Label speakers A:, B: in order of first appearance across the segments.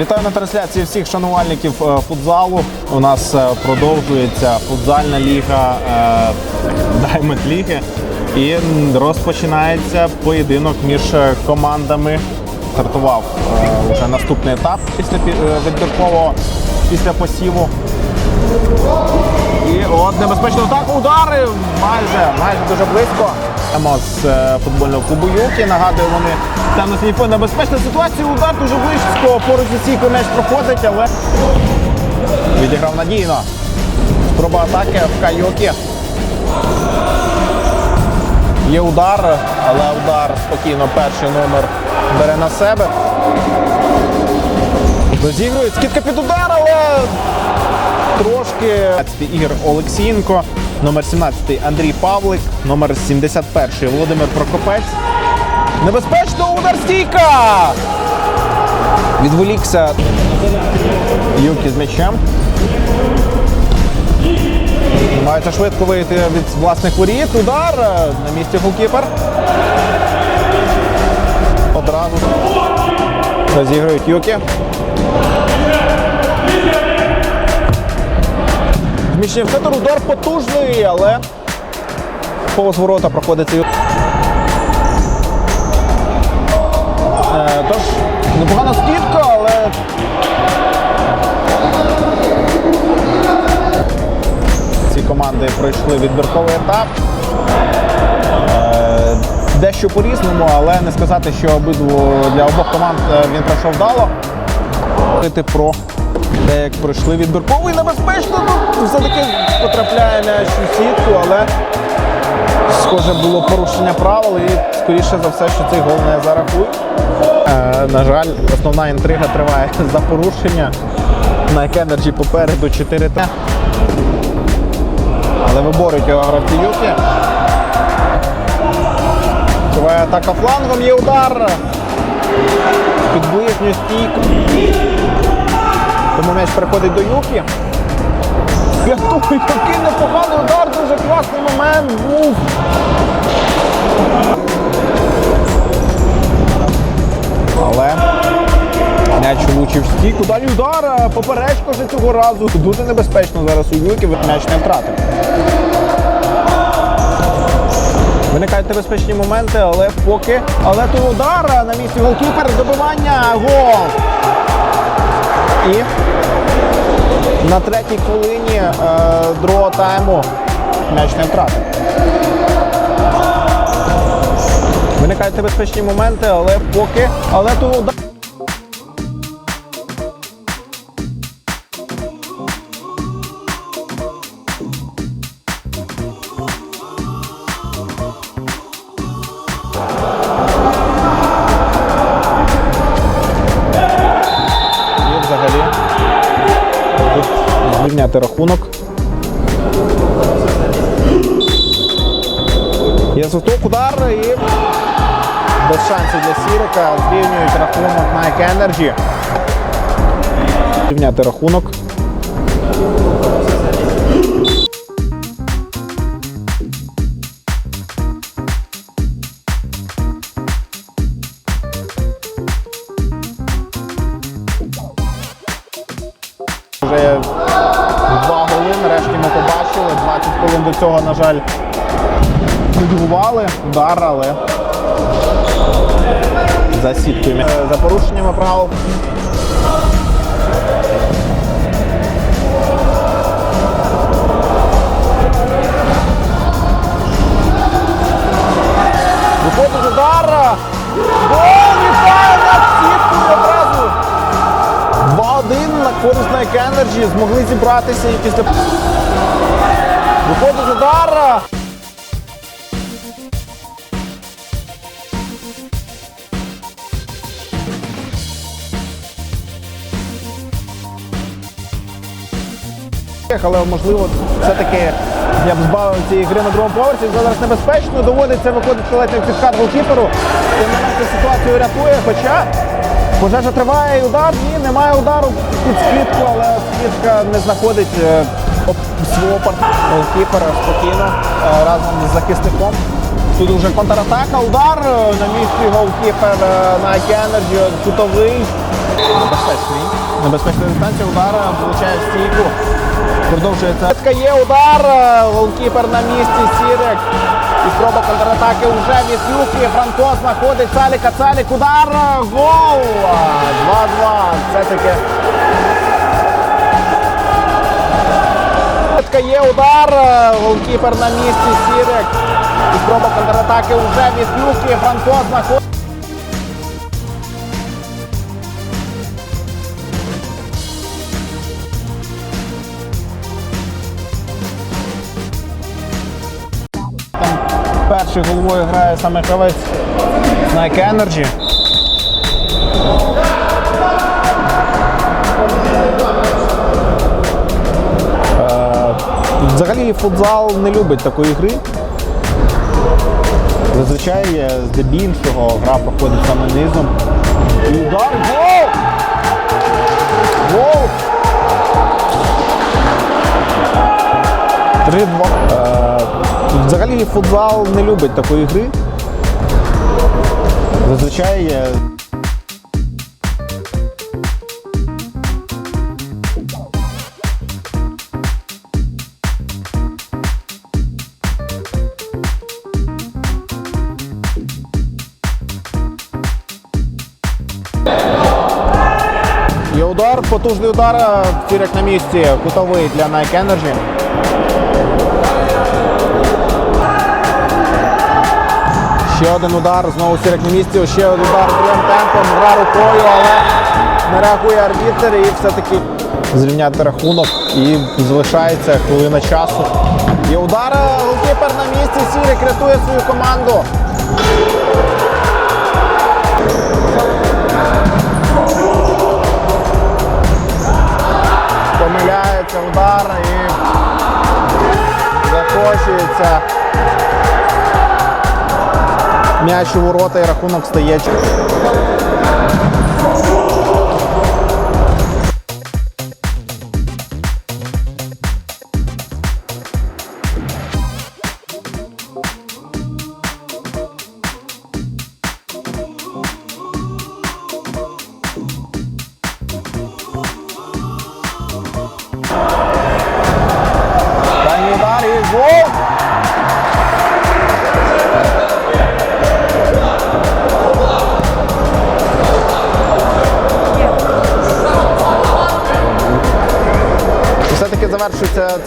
A: Вітаю на трансляції всіх шанувальників е, футзалу. У нас е, продовжується футзальна ліга е, Diamond Ліги. І розпочинається поєдинок між е, командами. Стартував е, вже наступний етап після е, відбіркового після посіву. От небезпечно так удари майже, майже дуже близько. З е, футбольного клубу Юки. Нагадую, вони там на свій небезпечна ситуація. Удар дуже близько. Поруч стійкою м'яч проходить, але відіграв надійно. Спроба атаки в Кайокі. Є удар, але удар спокійно перший номер бере на себе. Розігрують скидка під удар, але трошки. 15 Ігор Олексієнко, номер 17 Андрій Павлик, номер 71 Володимир Прокопець. Небезпечно удар стійка! Відволікся Юкі з м'ячем. Намагається швидко вийти від власних воріт. Удар на місці голкіпер. Одразу розіграють Юкі. Зміщення в центр, удар потужний, але повз ворота проходить. Е, Тож, непогана скидка, але. Ці команди пройшли відбірковий етап. Е, Дещо по-різному, але не сказати, що обидву для обох команд е, він пройшов вдало. Про те, як пройшли відбірковий небезпечно. Ну, все-таки потрапляє м'яч у сітку, але схоже було порушення правил і скоріше за все, що цей гол не зарахують. Е, на жаль, основна інтрига триває за порушення. На Енерджі попереду 4 т Але виборють його гравці. Триває атака флангом, є удар. Під ближню стійку. Тому м'яч переходить до Юкі. П'ятуй, який непоганий удар, дуже класний момент був. Але м'яч влучив стійку. Далі удар, а поперечка вже цього разу. Дуже небезпечно зараз у Юкі, м'яч не втратив. Виникають небезпечні моменти, але поки. Але тут удар на місці голкіпер, добивання, гол. І на третій хвилині е, другого тайму м'яч не втратив. Виникають небезпечні моменти, але поки. Але тут звільняти рахунок. Є звиток удар і без шансів для Сірика зрівнюють рахунок Nike Energy. Зрівняти рахунок. До цього, на жаль, відгували удар, але за сіткою. Е, За порушеннями правил. Виходить удар. Гол вітає над сіткою одразу. 2-1 на користь Nike Energy змогли зібратися і після. Виходить удар. Але можливо, все-таки я б збавив цієї гри на другому поверсі. Зараз небезпечно, доводиться виходити ледь в підкат голкіперу. Тим менше ситуацію рятує, хоча пожежа триває і удар. Ні, немає удару під скидку, але скидка не знаходить е, партнера голкіпера спокійно е, разом з захисником. Тут вже контратака, удар е, на місці голкіпер е, на Energy, кутовий. Небезпечний. Небезпечна дистанція удара влучає стійку. Продовжується. Є удар. Голкіпер на місці. Сірик. І спроба контратаки вже від Юки. Франко знаходить Цаліка. Цалік. Удар. Гол. 2-2. Все-таки. Є удар. Голкіпер на місці. Сірик. І спроба контратаки вже від Юки. Франко знаходить. Перший головою грає саме гравець Nike Energy. Футзал не любить такої гри. Зазвичай здебільшого гра проходить саме низом. І удар. Гол! Гол! 3-2. Е, Взагалі футзал не любить такої гри. Зазвичай. Удар, потужний удар, е, на місці, кутовий для Nike Energy. Ще один удар, знову Сірик на місці, ще один удар прям темпом, гра рукою, але не реагує арбітер і все-таки зрівняти рахунок і залишається хвилина часу. Є удар, голкіпер на місці, Сірик рятує свою команду. Помиляється удар і закочується. М'яч у ворота і рахунок стає.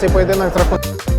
A: Цей поєдинок з рахунком.